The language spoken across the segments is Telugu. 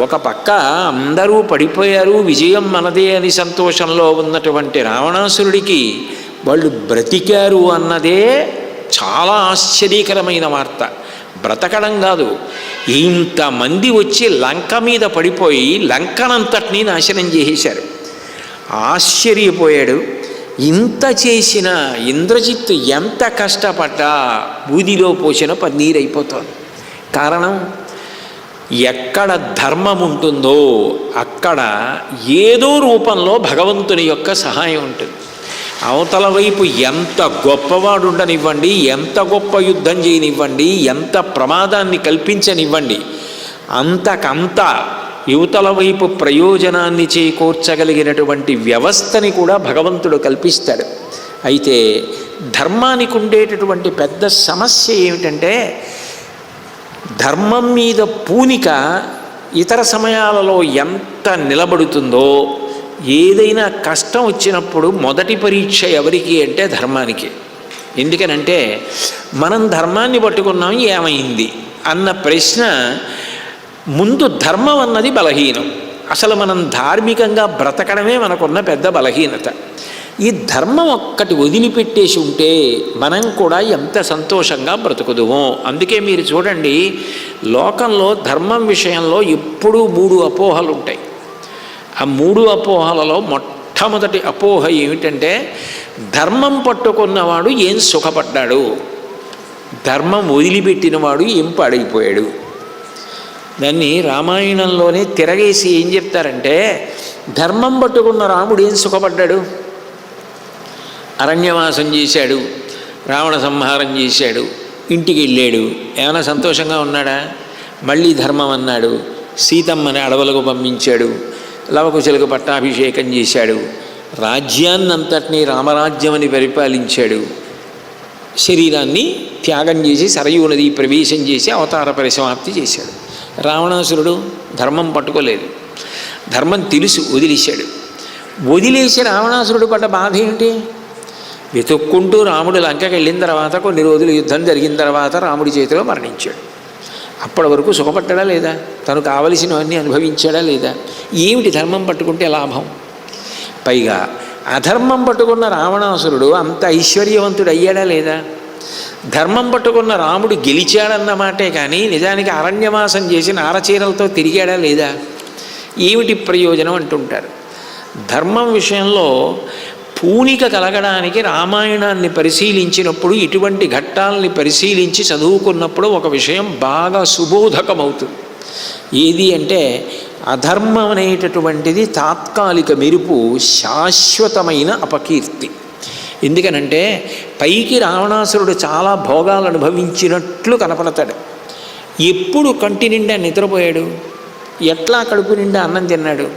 ఒక పక్క అందరూ పడిపోయారు విజయం మనదే అని సంతోషంలో ఉన్నటువంటి రావణాసురుడికి వాళ్ళు బ్రతికారు అన్నదే చాలా ఆశ్చర్యకరమైన వార్త. బ్రతకడం కాదు ఇంతమంది వచ్చి లంక మీద పడిపోయి లంకనంతటినీ నాశనం చేసేశారు. ఆశ్చర్యపోయాడు ఇంత చేసిన ఇంద్రజిత్తు ఎంత కష్టపడ్డా బూదిలో పోసిన పన్నీరైపోతుంది. కారణం? ఎక్కడ ధర్మం ఉంటుందో అక్కడ ఏదో రూపంలో భగవంతుని యొక్క సహాయం ఉంటుంది. అవతల వైపు ఎంత గొప్పవాడు ఉండనివ్వండి ఎంత గొప్ప యుద్ధం చేయనివ్వండి ఎంత ప్రమాదాన్ని కల్పించనివ్వండి అంతకంత యువతల వైపు ప్రయోజనాన్ని చేకూర్చగలిగినటువంటి వ్యవస్థని కూడా భగవంతుడు కల్పిస్తాడు. అయితే ధర్మానికి ఉండేటటువంటి పెద్ద సమస్య ఏమిటంటే ధర్మం మీద పూనిక ఇతర సమయాలలో ఎంత నిలబడుతుందో ఏదైనా కష్టం వచ్చినప్పుడు మొదటి పరీక్ష ఎవరికి అంటే ధర్మానికి. ఎందుకనంటే మనం ధర్మాన్ని పట్టుకున్నాం ఏమైంది? అన్న ప్రశ్న ముందు ధర్మం అన్నది బలహీనం. అసలు మనం ధార్మికంగా బ్రతకడమే మనకున్న పెద్ద బలహీనత. ఈ ధర్మం ఒక్కటి వదిలిపెట్టేసి ఉంటే మనం కూడా ఎంత సంతోషంగా బ్రతుకుదుము. అందుకే మీరు చూడండి లోకంలో ధర్మం విషయంలో ఎప్పుడూ మూడు అపోహలు ఉంటాయి ఆ మూడు అపోహలలో మొట్టమొదటి అపోహ ఏమిటంటే ధర్మం పట్టుకున్నవాడు ఏం సుఖపడ్డాడు? ధర్మం వదిలిపెట్టినవాడు ఏం పాడైపోయాడు? దాన్ని రామాయణంలోనే తిరగేసి ఏం చెప్తారంటే ధర్మం పట్టుకున్న రాముడు ఏం సుఖపడ్డాడు? అరణ్యవాసం చేశాడు రావణ సంహారం చేశాడు ఇంటికి వెళ్ళాడు. ఏమైనా సంతోషంగా ఉన్నాడా? మళ్ళీ ధర్మం అన్నాడు. సీతమ్మని అడవులకు పంపించాడు. లవకుశలకు పట్టాభిషేకం చేశాడు. రాజ్యాన్నంతటినీ రామరాజ్యమని పరిపాలించాడు. శరీరాన్ని త్యాగం చేసి సరయూ నది ప్రవేశం చేసి అవతార పరిసమాప్తి చేశాడు. రావణాసురుడు ధర్మం పట్టుకోలేదు. ధర్మం తెలుసు వదిలేశాడు. వదిలేసి రావణాసురుడు పడ్డ బాధ ఏమిటి? వెతుక్కుంటూ రాముడు లంకకి వెళ్ళిన తర్వాత కొన్ని రోజులు యుద్ధం జరిగిన తర్వాత రాముడి చేతిలో మరణించాడు. అప్పటి వరకు సుఖపడ్డా లేదా? తను కావలసినవన్నీ అనుభవించాడా లేదా? ఏమిటి ధర్మం పట్టుకుంటే లాభం? పైగా అధర్మం పట్టుకున్న రావణాసురుడు అంత ఐశ్వర్యవంతుడు అయ్యాడా లేదా? ధర్మం పట్టుకున్న రాముడు గెలిచాడన్నమాటే కానీ నిజానికి అరణ్యవాసం చేసి నారచీరలతో తిరిగాడా లేదా? ఏమిటి ప్రయోజనం అంటుంటారు. ధర్మం విషయంలో పూనిక కలగడానికి రామాయణాన్ని పరిశీలించినప్పుడు ఇటువంటి ఘట్టాలని పరిశీలించి చదువుకున్నప్పుడు ఒక విషయం బాగా సుబోధకమవుతుంది. ఏది అంటే అధర్మం అనేటటువంటిది తాత్కాలిక మెరుపు శాశ్వతమైన అపకీర్తి. ఎందుకనంటే పైకి రావణాసురుడు చాలా భోగాలు అనుభవించినట్లు కనపడతాడు. ఎప్పుడు కంటి నిండా నిద్రపోయాడు? ఎట్లా కడుపు నిండా అన్నం తిన్నాడు?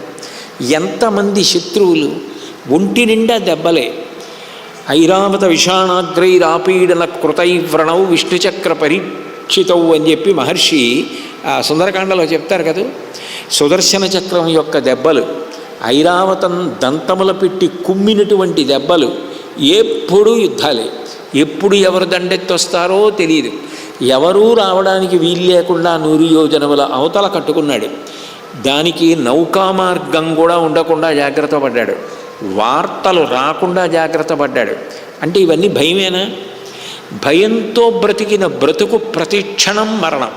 ఎంతమంది శత్రువులు ఒంటి నిండా దెబ్బలే. ఐరావత విషాణాగ్రైరాపీడన కృతైవ్రణౌ విష్ణుచక్ర పరీక్షితవు అని చెప్పి మహర్షి ఆ సుందరకాండలో చెప్తారు కదా. సుదర్శన చక్రం యొక్క దెబ్బలు ఐరావతం దంతముల పెట్టి కుమ్మినటువంటి దెబ్బలు ఎప్పుడూ యుద్ధాలే. ఎప్పుడు ఎవరు దండెత్తొస్తారో తెలియదు ఎవరూ రావడానికి వీలు లేకుండా నూరు యోజనముల అవతల కట్టుకున్నాడు. దానికి నౌకా మార్గం కూడా ఉండకుండా జాగ్రత్త పడ్డాడు వార్తలు రాకుండా జాగ్రత్త పడ్డాడు. అంటే ఇవన్నీ భయమేనా? భయంతో బ్రతికిన బ్రతుకు ప్రతిక్షణం మరణం.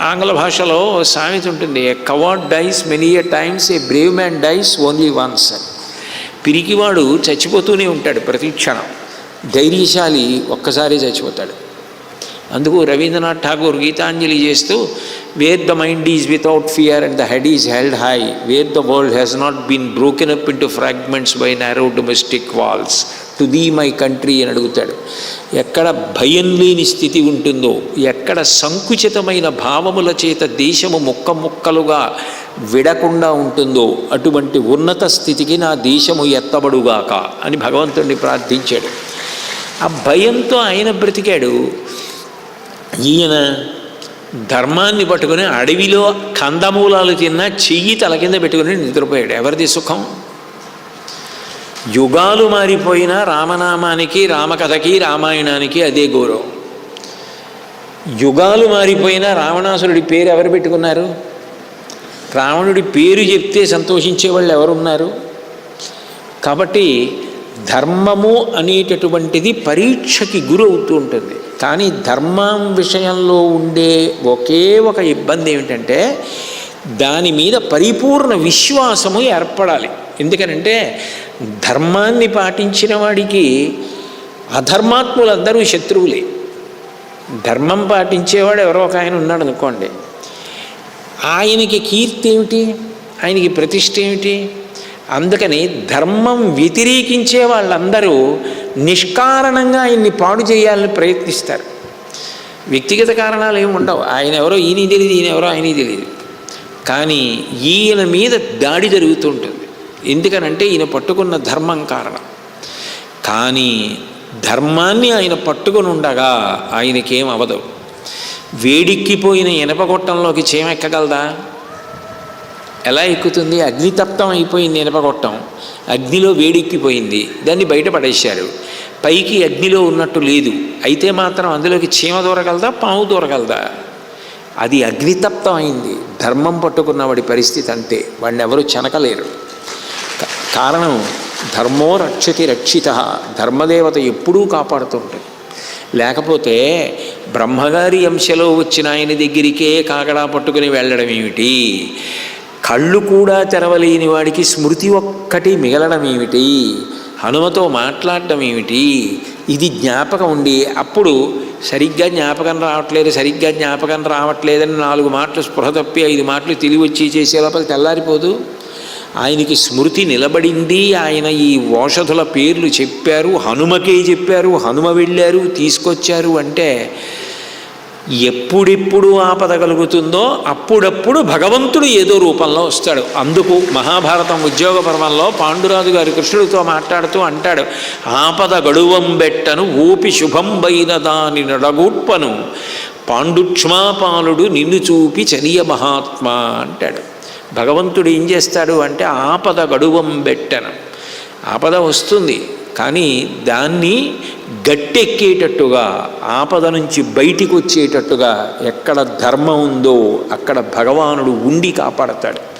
ఆంగ్ల భాషలో సామెత ఉంటుంది a coward dies many a times a brave man dies only once. పిరికివాడు చచ్చిపోతూనే ఉంటాడు ప్రతిక్షణం. ధైర్యశాలి ఒక్కసారి చచ్చిపోతాడు. అందుకు రవీంద్రనాథ్ ఠాగూర్ గీతాంజలి చేస్తూ where the mind is without fear and the head is held high where the world has not been broken up into fragments by narrow domestic walls to thee my country అని అడుగుతాడు. ఎక్కడ భయం లేని స్థితి ఉంటుందో ఎక్కడ సంకుచితమైన భావముల చేత దేశము ముక్క ముక్కలుగా విడకుండా ఉంటుందో అటువంటి ఉన్నత స్థితికి నా దేశము ఎత్తబడుగాక అని భగవంతుడిని ప్రార్థించాడు. ఆ భయంతో ఆయన బ్రతికాడు. ఈయన ధర్మాన్ని పట్టుకుని అడవిలో కందమూలాలు తిన్న చెయ్యి తల కింద పెట్టుకుని నిద్రపోయాడు. ఎవరిది సుఖం? యుగాలు మారిపోయినా రామనామానికి రామకథకి రామాయణానికి అదే గౌరవం. యుగాలు మారిపోయినా రావణాసురుడి పేరు ఎవరు పెట్టుకున్నారు? రావణుడి పేరు చెప్తే సంతోషించే వాళ్ళు ఎవరున్నారు? కాబట్టి ధర్మము అనేటటువంటిది పరీక్షకి గురవుతూ ఉంటుంది. కానీ ధర్మం విషయంలో ఉండే ఒకే ఒక ఇబ్బంది ఏమిటంటే దాని మీద పరిపూర్ణ విశ్వాసము ఏర్పడాలి. ఎందుకనంటే ధర్మాన్ని పాటించిన వాడికి అధర్మాత్ములందరూ శత్రువులే. ధర్మం పాటించేవాడు ఎవరో ఒక ఆయన ఉన్నాడు అనుకోండి. ఆయనకి కీర్తి ఏమిటి? ఆయనకి ప్రతిష్ట ఏమిటి? అందుకని ధర్మం వ్యతిరేకించే వాళ్ళందరూ నిష్కారణంగా ఆయన్ని పాడు చేయాలని ప్రయత్నిస్తారు. వ్యక్తిగత కారణాలు ఏమి ఉండవు. ఆయన ఎవరో ఈయన తెలియదు ఈయన ఎవరో ఆయన తెలియదు కానీ ఈయన మీద దాడి జరుగుతుంటుంది ఎందుకనంటే ఈయన పట్టుకున్న ధర్మం కారణం. కానీ ధర్మాన్ని ఆయన పట్టుకొని ఉండగా ఆయనకేం అవదు. వేడిక్కిపోయిన ఇనపగొట్టంలోకి చేమెక్కగలదా? ఎలా ఎక్కుతుంది? అగ్నితప్తం అయిపోయింది ఇనపగొట్టం అగ్నిలో వేడెక్కిపోయింది. దాన్ని బయట పడేశారు. పైకి అగ్నిలో ఉన్నట్టు లేదు. అయితే మాత్రం అందులోకి చీమ దూరగలదా? పాము దూరగలదా? అది అగ్నితప్తం అయింది. ధర్మం పట్టుకున్న వాడి పరిస్థితి అంతే. వాడిని ఎవరు చెనకలేరు. కారణం ధర్మో రక్షతి రక్షిత. ధర్మదేవత ఎప్పుడూ కాపాడుతుంటుంది లేకపోతే బ్రహ్మగారి అంశలో వచ్చిన ఆయన దగ్గరికే కాగడా పట్టుకుని వెళ్ళడం ఏమిటి కళ్ళు కూడా తెరవలేని వాడికి స్మృతి ఒక్కటి మిగలడం ఏమిటి హనుమతో మాట్లాడటం ఏమిటి ఇది జ్ఞాపకం ఉండి అప్పుడు సరిగ్గా జ్ఞాపకం రావట్లేదు సరిగ్గా జ్ఞాపకం రావట్లేదని నాలుగు మాటలు స్పృహ తప్పి ఐదు మాటలు తెలివి వచ్చి చేసే లోపల తెల్లారిపోదు. ఆయనకి స్మృతి నిలబడింది ఆయన ఈ ఓషధుల పేర్లు చెప్పారు హనుమకే చెప్పారు హనుమ వెళ్ళారు తీసుకొచ్చారు అంటే ఎప్పుడెప్పుడు ఆపద కలుగుతుందో అప్పుడప్పుడు భగవంతుడు ఏదో రూపంలో వస్తాడు. అందుకు మహాభారతం ఉద్యోగ పర్వంలో పాండురాజు గారి కృష్ణుడితో మాట్లాడుతూ అంటాడు ఆపద గడువం బెట్టను ఊపి శుభంబైన దాని నడగూట్పను పాండుక్ష్మాపాలుడు నిన్ను చూపి చనియ మహాత్మా అంటాడు. భగవంతుడు ఏం చేస్తాడు అంటే ఆపద గడువం బెట్టను. ఆపద వస్తుంది. కానీ దాన్ని గట్టెక్కేటట్టుగా ఆపద నుంచి బయటికి వచ్చేటట్టుగా ఎక్కడ ధర్మం ఉందో అక్కడ భగవానుడు ఉండి కాపాడతాడు.